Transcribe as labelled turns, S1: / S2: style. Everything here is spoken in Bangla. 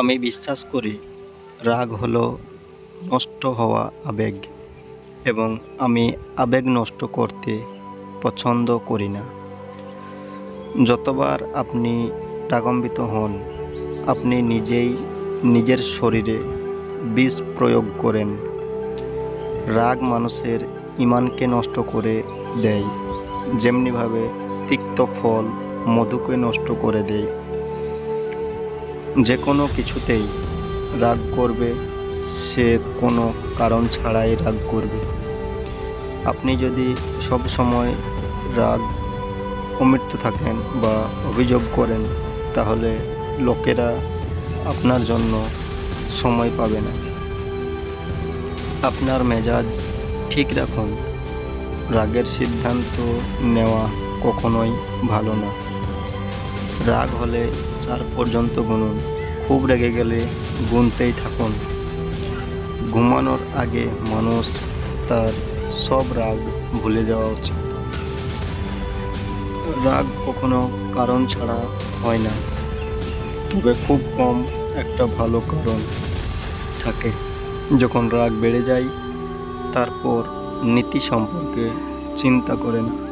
S1: আমি বিশ্বাস করি রাগ হলো নষ্ট হওয়া আবেগ এবং আমি আবেগ নষ্ট করতে পছন্দ করি না। যতবার আপনি রাগান্বিত হন, আপনি নিজেই নিজের শরীরে বিষ প্রয়োগ করেন। রাগ মানুষের ইমানকে নষ্ট করে দেয়, যেমনিভাবে তিক্ত ফল মধুকে নষ্ট করে দেয়। যে কোনো কিছুতেই রাগ করবে, সে কোনো কারণ ছাড়াই রাগ করবে। আপনি যদি সব সময় রাগ, অমৃত থাকেন বা অভিযোগ করেন, তাহলে লোকেরা আপনার জন্য সময় পাবে না। আপনার মেজাজ ঠিক রাখুন। রাগের সিদ্ধান্ত নেওয়া কখনোই ভালো না। রাগ হলে চার পর্যন্ত গুনুন। খুব রেগে গেলে গুনতেই থাকুন। ঘুমানোর আগে মানুষ তার সব রাগ ভুলে যাওয়া উচিত। রাগ কখনো কারণ ছাড়া হয় না। তবে খুব কম একটা ভালো কারণ থাকে। যখন রাগ বেড়ে যায়, তারপর নীতি সম্পর্কে চিন্তা করে না।